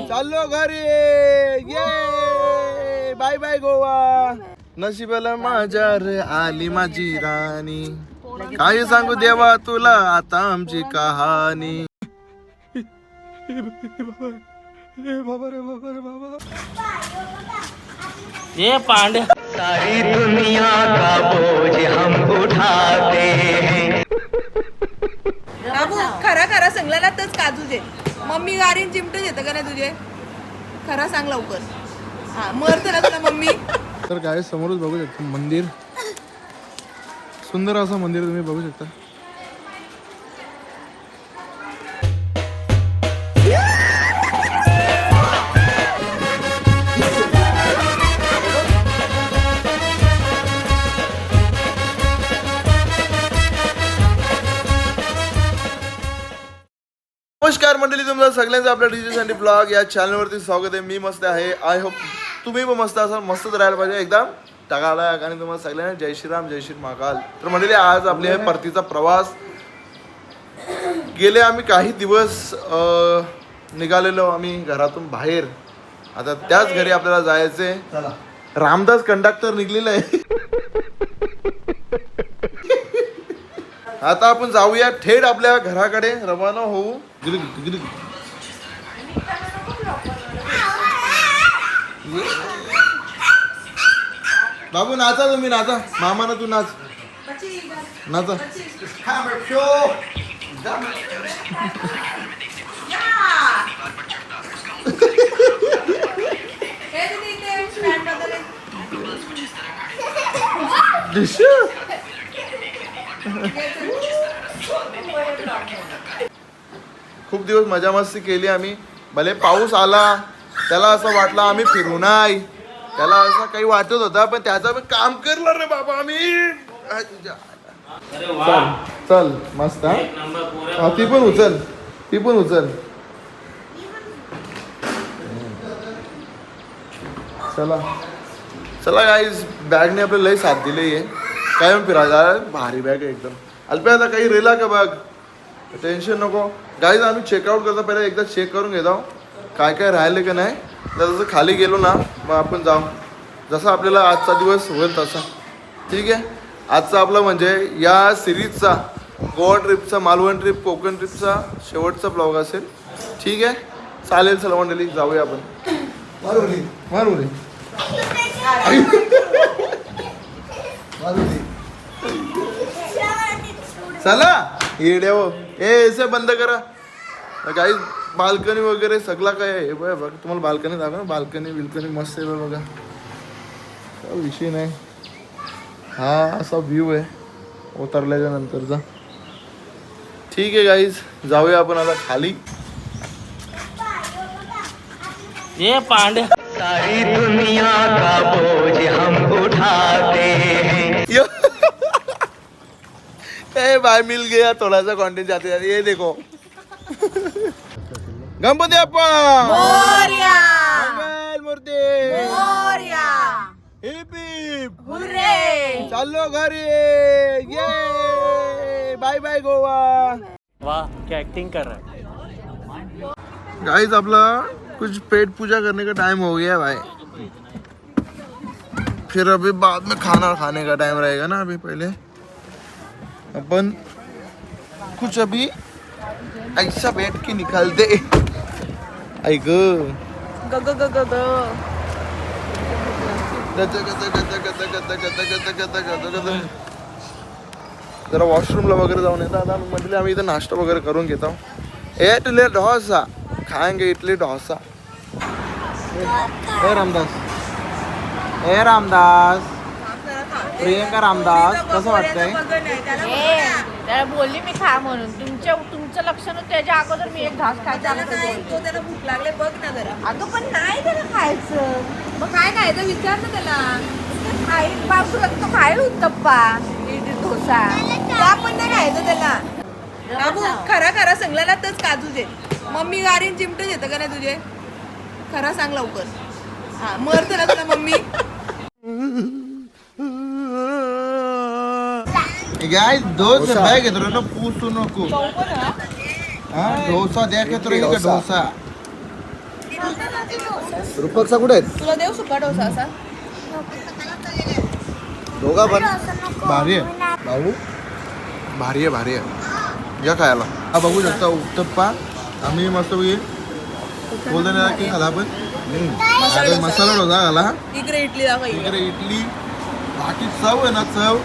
चाललो घरी. ये. Bye bye Goa. नशिबाला माझ्या रे आली माझी राणी. काही सांगू देवा तुला आता आमची कहाणी. बाबा रे बाबा रे बाबा ये पांड्या सारी दुनिया का बोझ हम उठाते हैं। बाबू. खरा खरा सांगला तरच काजूचे मम्मी गारीन चिमटे येतं का नाही तुझे? खरा सांग लवकर. हा मरत ना तुला मम्मी. तर काय समोरच बघू शकता मंदिर. सुंदर असं मंदिर तुम्ही बघू शकता. तुमचं सगळ्यांचं आपल्या डीजे सँडी ब्लॉग या चॅनलवरती स्वागत आहे. मी मस्त आहे. आय होप तुम्ही पण मस्त असाल. मस्तच राहायला पाहिजे. एकदम टाकाला आणि तुम्हाला सगळ्यांना जय श्रीराम जय श्री महाकाल. तर मंडळी आज आपले आहे परतीचा प्रवास. गेले आम्ही काही दिवस अं, निघालेलो आम्ही घरातून बाहेर. आता त्याच घरी आपल्याला जायचे रामदास कंडक्टर निघलेला आहे. आता आपण जाऊया थेट आपल्या घराकडे. रवाना होऊ. बाबू नाचा तुम्ही नाचा. मामाना तू नाच. नाचा. खूप दिवस मजा मस्ती केली आम्ही. भले पाऊस आला त्याला असं वाटलं आम्ही फिरू नाही. त्याला असं काही वाटत होता पण त्याचं पण काम करलं रे बाबा आम्ही. चल चल मस्त हा? हा ती पण उचल ती पण उचल. चला. चला गाईज बॅगने आपल्याला लई साथ दिली आहे. काय पण फिरायला? भारी बॅग आहे एकदम. अल्पे आता काही रेला का बॅग टेन्शन नको. गाईज आम्ही चेकआउट करता. पहिला एकदा चेक करून घेतो काय काय राहिले का नाही. तर जसं खाली गेलो ना मग आपण जाऊ. जसं आपल्याला आजचा दिवस होईल तसा. ठीक आहे? आजचा आपला म्हणजे या सिरीजचा गोवा ट्रिपचा मालवण ट्रिप कोकण ट्रिपचा शेवटचा ब्लॉग असेल. ठीक आहे? चालेल चला मंडळी जाऊया आपण. मारू रे मारू रे चला येड्या हो. ए एसे बंद करा. काही बाल्कनी वगैरे सगळा काय आहे? हे बघ बघ तुम्हाला बाल्कनी दाखवा ना. बाल्कनी बिल्कनी मस्त आहे बघा काय विषय नाही. हा असा व्ह्यू आहे. उतरल्याच्या नंतरचा. ठीक आहे गाईज जाऊया आपण आता खाली. ये पांड्या. सारी दुनिया का बोझ हम उठाते हैं? ए भाई मिल गया थोड़ा सा कंटेंट जाते जाते ये देखो। गणपती अप्पा। मोरया। मंगल मूर्ती। मोरया। Hip hip hurray. चाललो घरी ये। Bye bye Goa. वाह क्या एक्टिंग कर रहा है? गाइस अपना कुछ पेट पूजा करने का टाइम हो गया भाई। फिर अभी बाद में खाना खाने का टाइम रहेगा ना अभी पहले? अपन कुछ अभी ऐसा बैठ के निकाल दे ऐक जरा वॉशरूमला वगैरे जाऊन येतात आता म्हटले आम्ही इथं नाश्ता वगैरे करून घेतो एटले ढोसा खाएंगे इटली ढोसा हे रामदास हे रामदास प्रियंका रामदास कसं वाटतंय? त्याला बोलली मी खा म्हणून. तुमच्या तुमचं लक्ष नव्हतं त्याच्या अगोदर मी एक घास खायचा त्याला नाही तो त्याला भूक लागले बघ ना जरा. अगं पण नाही त्याला खायचं. मग काय खायचं विचार ना त्याला. खाईल बापू तो खाईल उत्तप्पा. इडली डोसा. का पण नाही खायचं त्याला. बाबू खरा खरा सांगला तरच काजूचे मम्मी गारीन चिमटे येतं का नाही तुझे? खरा सांग लवकर. हा मरत ना तुला मम्मी. गाय डोसा बॅग येतो ना पूसू नको हा डोसा द्या का डोसा रुपकचा कुठे आहेत तुला देऊ सुका डोसा असा दोघा पण भारी आहे भाऊ भारी आहे भारी आहे या खायला हा बघू शकता उत्तप्पा आम्ही मस्त बोलताना की खाला आपण आता मसाला डोसा घाला इकडे इडली. इकडे इडली बाकी चव आहे ना चव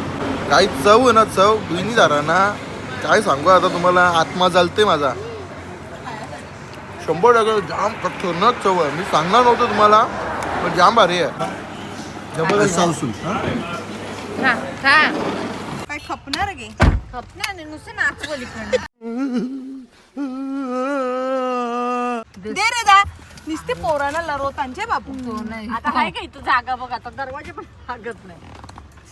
काही चव आहे ना चव. दुनी दारा ना काय सांगू आता तुम्हाला? आत्मा चालते माझा. शंभर टक्के जाम खतरनाक चव आहे. मी सांगणार नव्हतं तुम्हाला पण जाम भारी आहे. जबरदस्त सावसून खा खा. काय खपणार गे? खपना नाही नुसतं नाचवली दे रे दा नुसते पोरांना लरवतांचे बापू. आता आहे का इथं? जागा बघ आता दरवाजे पण लागत नाही.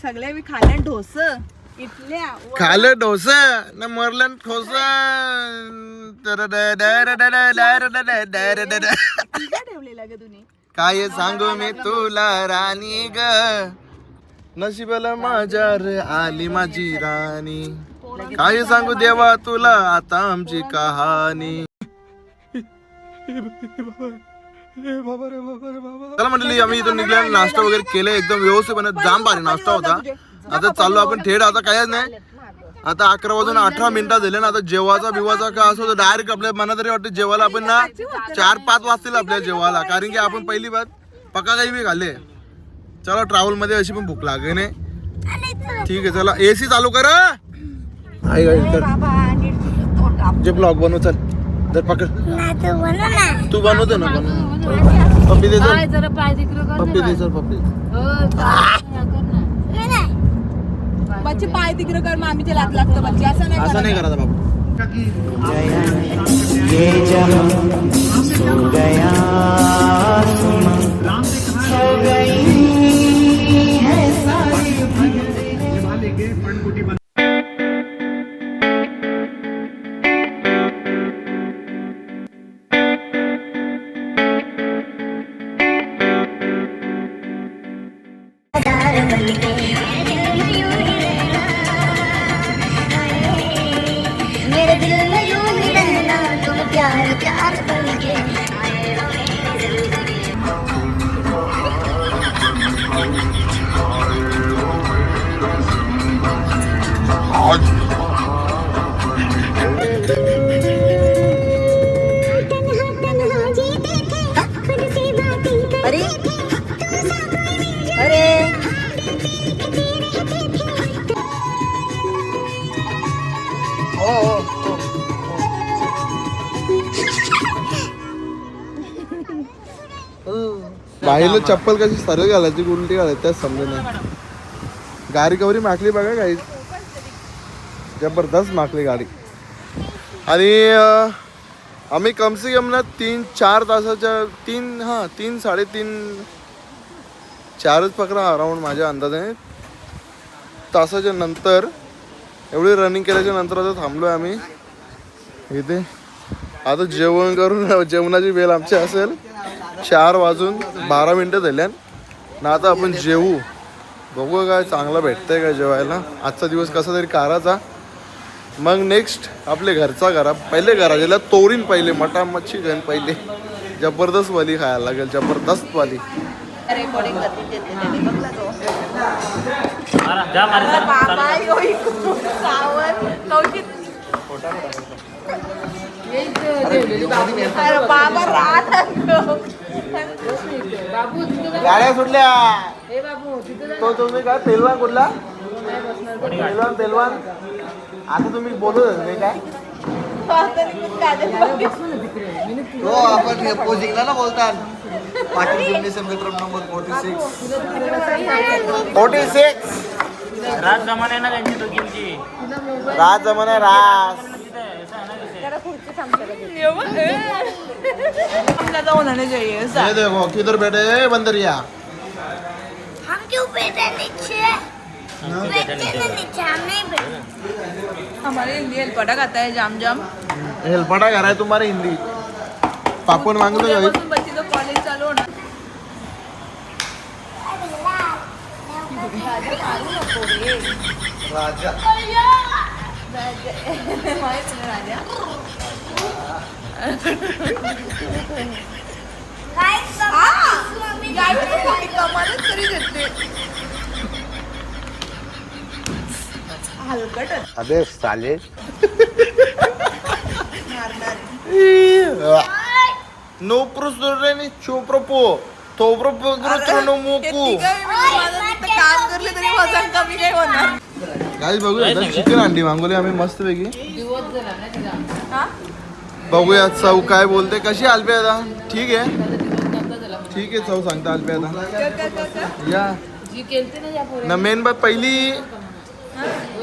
सगळे मी खाल्ल्या ढोस इथल्या खालं डोसा न मरलं ठोस ठेवलेला ग तुम्ही काय सांगू मी तुला राणी ग नशिबाला माझ्या रे आली माझी राणी काय सांगू देवा तुला आता आमची कहाणी चला म्हटली आम्ही इथून निघल्या नाश्ता वगैरे केले एकदम व्यवस्थितपणे जाम भारी नाश्ता होता. आता चाललो आपण थेट आता कायच नाही. आता अकरा वाजून अठरा मिनिटं झाले ना आता जेवाचा बिवाचा काय असो डायरेक्ट आपल्या मनात तरी वाटतं जेवायला आपण ना चार पाच वाजतील आपल्या जेवायला. कारण की आपण पहिली बात पक्का काही बी खाल्ले. चला ट्रॅव्हलमध्ये अशी पण भूक लागे नाही. ठीक आहे चला एसी चालू कर. आई आई कर जे ब्लॉग बनव चल. जर पकड तू बनवतो ना बनव पप्पी दे जरा पाय तिकडं कर पप्पी दे चल पप्पी बच्चे पाय तिकडे कर मामीचे लात लागतं बच्चे असं नाही असं करायचं. नाही करायचं बाबू बाईला चप्पल कशी सरळ घालायची उलटी घालायची त्याच समजे नाही. गाडी कवरी माकली बघा काही जबरदस्त माकली गाडी. आणि आम्ही कम से कम ना तीन चार तासाच्या तीन हां तीन साडेतीन चारच पकडा अराऊंड माझ्या अंदाजाने. तासाच्या नंतर एवढी रनिंग केल्याच्यानंतर आता थांबलो आहे आम्ही. इथे. आता जेवण करून जेवणाची वेळ आमची असेल. चार वाजून बारा मिनटं झाल्यान ना आता आपण जेवू. बघू काय चांगलं भेटतंय का जेवायला. आजचा दिवस कसा तरी काराचा. मग नेक्स्ट आपले घरचा घरा पहिले घरा गेला तोरीन पहिले मटा मच्छी घेऊन पहिले. जबरदस्त वाली खायला लागेल. जबरदस्त वाली. बाबा. बाबा गाड्या सुटल्या. तो तुम्ही काय पेलवान कुठला? पेलवान पेलवान आता तुम्ही बोलत नाही काय? हो आपण पोजिंगला ना बोलतात. Patil gymnasium गत्रम number forty six forty six रात जमाना आहे ना त्यांची दोघींची राज जमाना रास जाऊन आने चाहिए ये देखो किधर बैठे हैं बंदरिया हम क्यों बैठे नीचे बैठे नीचे हम नहीं बैठे हमारे हिंदी हेल्पटा खाता है जाम जाम हेलपाटा घर है तुम्हारे हिंदी पापन मांगलो का उद्यापासून बच्ची कॉलेज चालू होणार राजा. माहीत नाही राजा. अरे साले. नो प्रोसोरेने चोप्रोपो. तोप्रोपो ग्रोचोनो तो म्हणजे काम करले तरी वजन कमी नाही होणार. गाईस बघूया चिकन अंडी आम्ही मस्त पैकी दिवस झाला ना बघूया चव काय बोलते कशी आलपे आता ठीक आहे? ठीक आहे चव सांगता आलपे आता या. ना मेन बात पहिली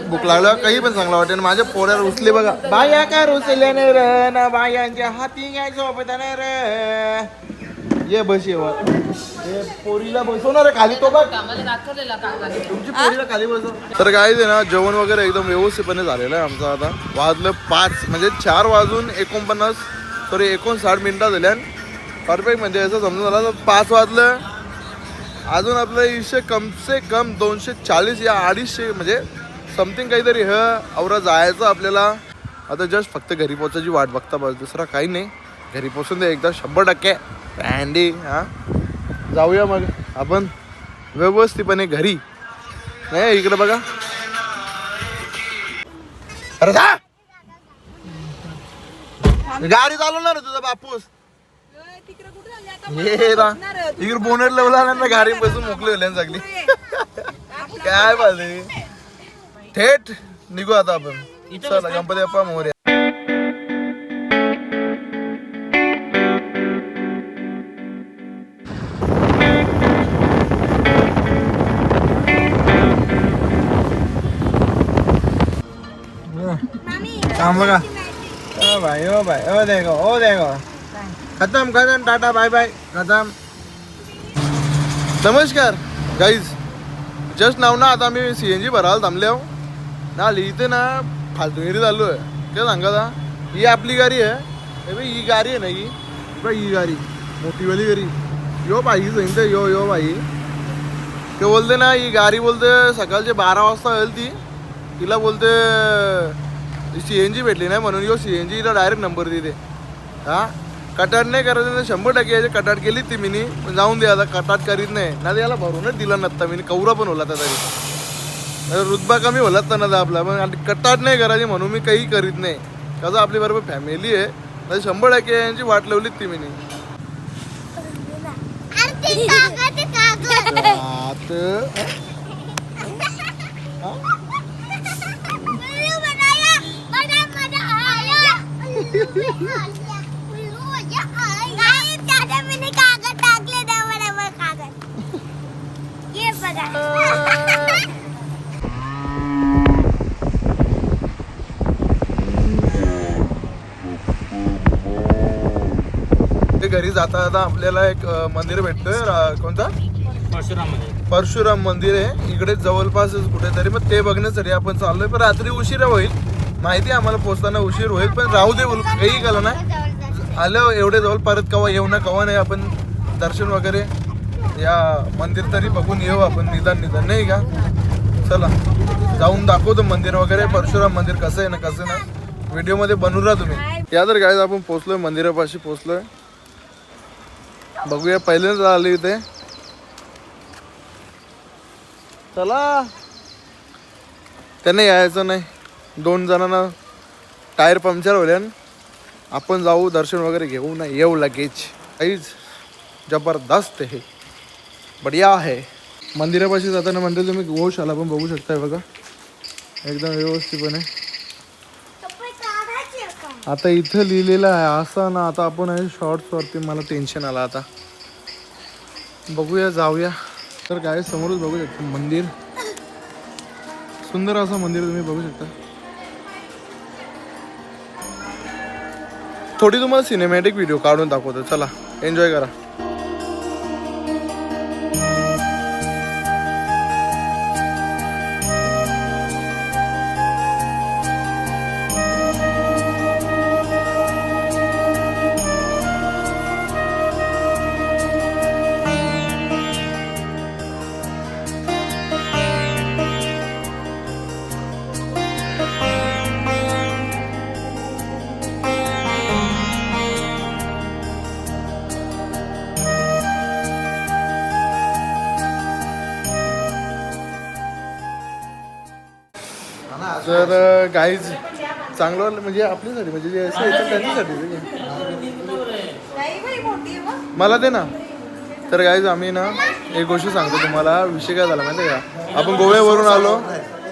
भूक लागला काही पण चांगला वाटेल. माझ्या पोऱ्यावर उचले बघा. बाया काय रुचल्याने र ना बायांच्या हाती काय नाही र. ये बस. ये पोरीला बसवणार आहे खाली तो बघ. तुमची पोरीला खाली बसव. तर काय ते ना जेवण वगैरे एकदम व्यवस्थितपणे झालेलं आहे आमचं आता. वाजलं पाच म्हणजे चार वाजून एकोणपन्नास सॉरी एकोणसाठ मिनिटं झाल्या परफेक्ट म्हणजे असं समजून झालं तर पाच वाजलं. अजून आपलं इशे कम से कम दोनशे चाळीस या अडीचशे म्हणजे समथिंग काहीतरी ह औरा जायचं आपल्याला. आता जस्ट फक्त घरी पोचायची वाट बघता बस दुसरा काही नाही. घरी पोचून दे एकदा शंभर टक्के. अँडी हां? जाऊया मग. आपण व्यवस्थितपणे घरी. नाही इकडे बघा. अरे जा! गाडी चालवणार तुझा बापूस. ना आहे. इकडे बोनेट लेवला ना गाडी बसून मोकली होल्या सगळी. काय पाहिजे थेट निघू आता आपण. चला गणपती बाप्पा मोर्या काम बघा. ओ भाई ओ भाई ओ देखो ओ देखो. खतम खतम टाटा बाय बाय खतम. नमस्कार. गाईज जस्ट नाव ना आता आम्ही सी एन जी भरायला थांबले आहो. ना इथे ना फालतूगिरी चालू आहे. काय सांगा आता? ही आपली गाडी आहे. हे बघ, ही गाडी आहे ना ही? बघ ही गाडी. मोठीवाली गाडी. यो बाई सांगते यो यो बाई ते बोलते ना ही गाडी बोलते सकाळचे बारा वाजता येईल ती. तिला बोलते सी एन जी भेटली नाही म्हणून यो सी एन जीला डायरेक्ट नंबर देते हा? कटाट नाही करायचं तर शंभर टक्के याची कटाट केली ती मिनी. पण जाऊन दे आता कटाट करीत नाही. ना याला भरूनच दिला नसता मिनी. कौरा पण होला तरी. रुतबा कमी होलाच तर ना आपला. पण कटाट नाही करायची म्हणून मी काही करीत नाही. कसं आपली बरोबर फॅमिली आहे. तर शंभर टक्के यांची वाट लावलीच ती मिनी. कागद आता घरी जाता जाता आपल्याला एक मंदिर भेटतोय. रा- कोणता? परशुराममध्ये. परशुराम मंदिर आहे. इकडे जवळपासच कुठेतरी मग ते बघण्यासाठी आपण चाललोय. पण रात्री उशिरा होईल. माहिती आहे आम्हाला पोचताना उशीर होईल पण राहू दे बोल काही केलं नाही. आलं एवढे जवळ परत कवा येऊ ना कवा नाही आपण दर्शन वगैरे या मंदिर तरी बघून येऊ आपण निदान निदान नाही का? चला जाऊन दाखवतो मंदिर वगैरे परशुराम मंदिर कसं आहे ना कसं नाही. व्हिडिओमध्ये बनवू राहा तुम्ही. या तर काय आपण पोचलोय मंदिरापाशी पोचलोय बघूया पहिल्यांदा आले इथे. चला. त्यांना यायचं नाही. दोन जणांना टायर पंक्चर होल्यान आपण जाऊ दर्शन वगैरे घेऊ ना येऊ लगेच. काहीच जबरदस्त आहे. बढिया आहे. मंदिरापाशी जाताना मंदिर तुम्ही गोशाला पण बघू शकताय बघा. एकदम व्यवस्थितपणे. आता इथं लिहिलेलं आहे असं ना आता आपण आहे शॉर्ट्सवरती मला टेन्शन आलं आता. बघूया जाऊया. तर काय समोरच बघू शकता मंदिर. सुंदर असं मंदिर तुम्ही बघू शकता. थोडी तुम्हाला सिनेमॅटिक व्हिडिओ काढून दाखवतो. चला एन्जॉय करा. काहीच चांगलं वाटलं म्हणजे आपल्यासाठी म्हणजे जे असं येतं त्यांच्यासाठी. आहे मला दे ना. तर गाईज आम्ही ना एक गोष्ट सांगतो तुम्हाला विषय काय झाला माहिती आहे का? आपण गोव्यावरून आलो.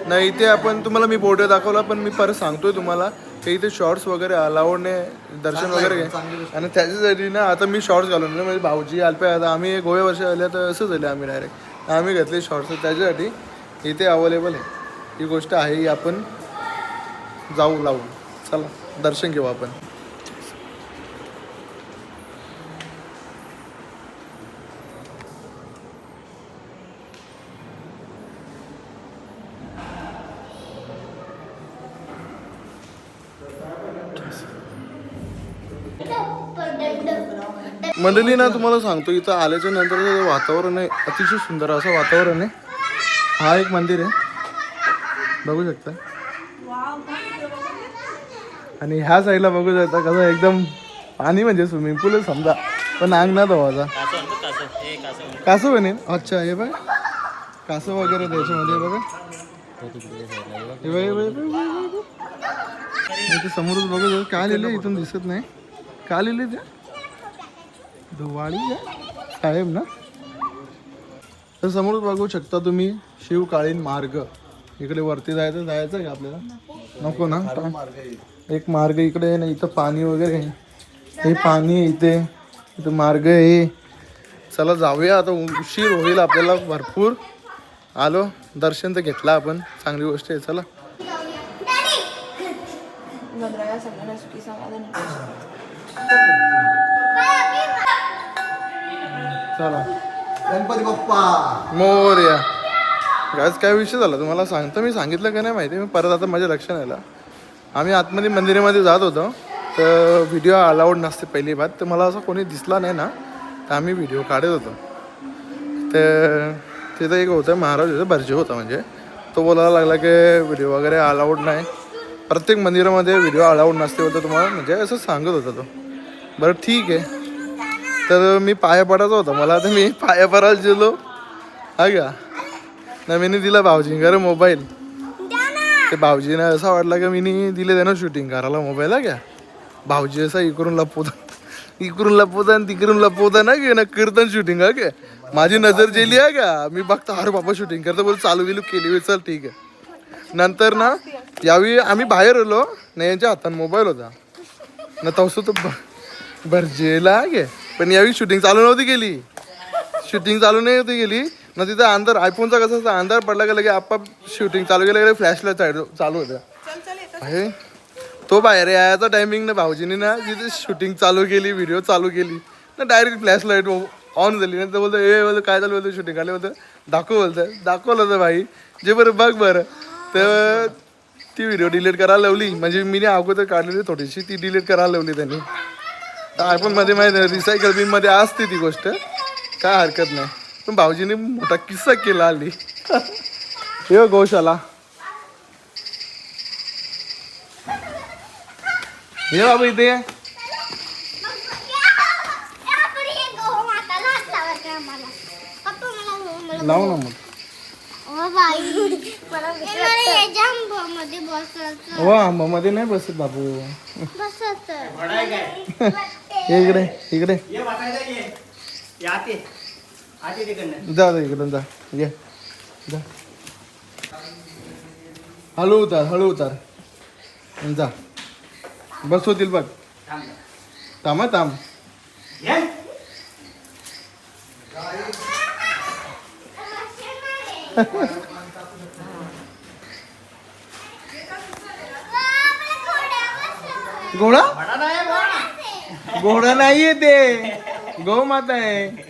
नाही इथे आपण तुम्हाला मी बोर्ड दाखवला पण मी परत सांगतोय तुम्हाला. की इथे शॉर्ट्स वगैरे अलाउड नाही दर्शन वगैरे घे. आणि त्याच्यासाठी ना आता मी शॉर्ट्स घालून म्हणजे भाऊजी अल्पे आता आम्ही गोव्या वर्ष आले तर असं झाले आम्ही डायरेक्ट आम्ही घेतले शॉर्ट्स त्याच्यासाठी इथे अवेलेबल आहे. ही गोष्ट आहे ही आपण जाऊ लावू. चला दर्शन घेऊ आपण. मंडळी ना तुम्हाला सांगतो इथं आल्याच्यानंतर जे वातावरण आहे अतिशय सुंदर असं वातावरण आहे. हा एक मंदिर आहे. बघू शकता. आणि ह्या साईडला बघू शकता कसं एकदम पाणी म्हणजे स्विमिंग पूल समजा. पण अंग ना धुवायचा कासव बनेल. अच्छा हे बघ. कासव वगैरे त्याच्यामध्ये बघा. समोरच बघू शकता. काय लिहिलं इथून दिसत नाही. काय लिहिलं ते. धुवाळी का साहेब ना. तर समोर बघू शकता तुम्ही शिवकालीन मार्ग. इकडे वरती जायचं जायचं का आपल्याला? नको. ना. एक मार्ग इकडे आहे ना इथं पाणी वगैरे आहे. हे पाणी आहे इथे. इथं मार्ग आहे. चला जाऊया आता उशीर होईल आपल्याला भरपूर. आलो दर्शन तर घेतलं आपण. चांगली गोष्ट आहे चला. चला. गणपती बाप्पा! मोर्या. आज काय विषय झाला? तुम्हाला सांगतो मी सांगितलं का नाही माहिती? मी परत आता माझ्या लक्षात आलं. आम्ही आतमध्ये मंदिरामध्ये जात होतो तर व्हिडिओ अलाउड नसते पहिली बात. तर मला असं कोणी दिसला नाही ना तर आम्ही व्हिडिओ काढत होतो. तर तिथं एक होतं महाराज होतं भरजे होता म्हणजे. तो बोलायला लागला की व्हिडिओ वगैरे अलाउड नाही. प्रत्येक मंदिरामध्ये व्हिडिओ अलाउड नसते होतं तुम्हाला म्हणजे असं सांगत होता तो. बरं ठीक आहे. तर मी पाया पडायचा होता मला आता मी पाया पडायला गेलो. हा का? नवीन दिला भाऊजींकडे मोबाईल. ते भाऊजीने असं वाटलं की मी दिले त्यानं शूटिंग करायला मोबाईल हा का भाऊजी असा इकडून लपवता इकडून लपवता आणि तिकडून लपवता ना की ना कीर्तन शूटिंग हा का माझी नजर गेली आहे का मी बघतो अरे बाबा शूटिंग करतो बोल चालू गेलो केली चल ठीक आहे. नंतर ना यावेळी आम्ही बाहेर आलो ना यांच्या हातात मोबाईल होता. ना तसं ब- भरजेला गे पण यावेळी शूटिंग चालू नव्हती गेली शूटिंग चालू नाही होती गेली ना तिथं अंधार आयफोनचा कसं असतं अंधार पडला गेला की आपाप शूटिंग चालू केलं गेलं फ्लॅशला चालू होत्या. चल आहे. तो बाहेर यायचा टायमिंग ना भाऊजीने ना जिथे शूटिंग चालू केली व्हिडिओ चालू केली ना डायरेक्ट फ्लॅश लाइट ऑन झाली. ना तर बोलतो ए बोलतो काय चालू होतं शूटिंग आले होतं दाखव बोलतं. दाखवलं होतं भाई. जे बरं बघ बरं. तर ती व्हिडिओ डिलीट करायला लावली. म्हणजे मी अगोदर काढलेली थोडीशी. ती डिलीट करायला लावली त्यांनी. तर आयफोनमध्ये माहिती रिसायकल बिनमध्ये असते ती गोष्ट. काय हरकत नाही. पण भाऊजीने मोठा किस्सा केला आली. हे गोशाला. हे बाबा इथे ये. लाव ना मग. हो आंबामध्ये नाही बसत बाबू. हे इकडे इकडे. जा जा इकडून जा. ये. जा. हळू उतार हळू उतार. जा. बस होतील बघ. थांब हं, थांब घोडा? घोडा नाहीये ते. गौ माता आहे.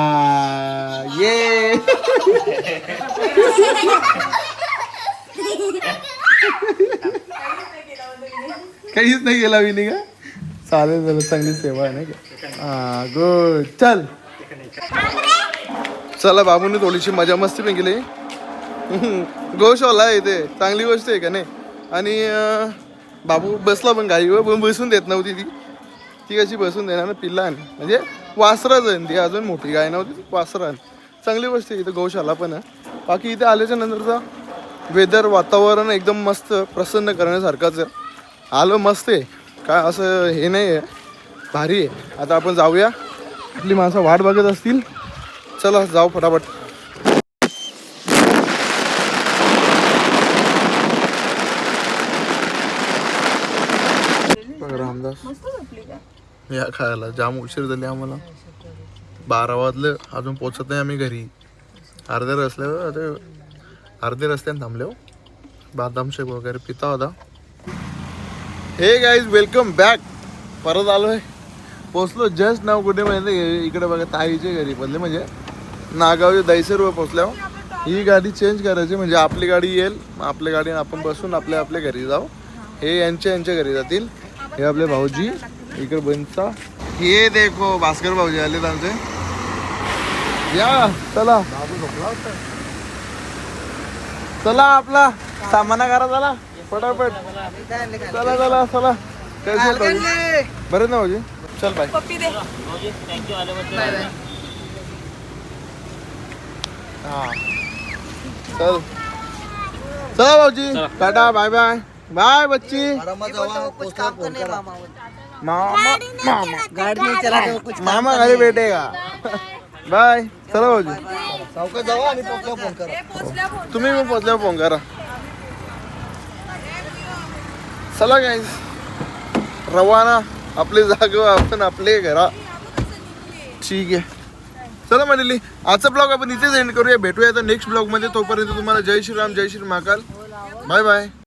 काहीच नाही गेला विनी का? चालेल चालेल चांगली सेवा आहे नाही का? हा गुड चल. चला बाबूने थोडीशी मजा मस्ती पण केली. गोशवाला आहे ते. चांगली गोष्ट आहे का नाही? आणि बाबू बसला पण गाईवर पण बसून देत नव्हती ती. ती कशी बसून देणार ना पिल्लान. म्हणजे वासराच आहे ती अजून मोठी गाय नव्हती ती वासरान. चांगली गोष्ट आहे इथं गौशाला पण आहे. बाकी इथे आल्याच्या नंतरचा वेदर वातावरण एकदम मस्त प्रसन्न करण्यासारखंच आहे. आलं मस्त आहे. काय असं हे नाही आहे. भारी आहे. आता आपण जाऊया. आपली माणसं वाट बघत असतील. चला जाऊ फटाफट. रामदास. या खायला जाम उशीर झाली आम्हाला. बारा वाजले अजून पोचत नाही आम्ही घरी. अर्ध्या रस्त्यावर आता अर्धे रस्त्याने थांबले हो. बादाम शेक वगैरे पिता होता. हे गाईज वेलकम बॅक परत आलोय. पोचलो जस्ट नाव कुठे माहिती इकडे बघा ताईच्या घरी पडले म्हणजे. नागावचे दहीसर पोचल्यावर हो. ही. गाडी चेंज करायची म्हणजे आपली गाडी येईल मग आपल्या गाडीने आपण बसून आपल्या आपल्या घरी जाऊ. हे यांच्या यांच्या घरी जातील. हे आपले भाऊजी. इकडे बनचा हे देखो भास्कर भाऊजी आले आमचे. या चला. चला आपला सामाना करा चला. पटापट. चला चला चला? बरं ना भाऊजी? चल बाय पप्पी दे. हा. चल. चला भाऊजी. टाटा बाय बाय बाय बच्ची. आरामात जावा पोचल्यावर फोन करा मामा मामा मामा घरी भेटेगा. बाय. चला भाऊजी. सावकाश आणि पोचल्यावर फोन करा. पोचल्या फोन तुम्ही मग पोचल्यावर फोन करा. चला गाईज रवाना आपली जागेवर आपण आपले घरा. ठीक आहे. चला म्हणली आजचा ब्लॉग आपण इथेच एंड करूया. भेटूया आता नेक्स्ट ब्लॉगमध्ये. तोपर्यंत तुम्हाला जय श्रीराम जय श्री महाकाल. Bye bye.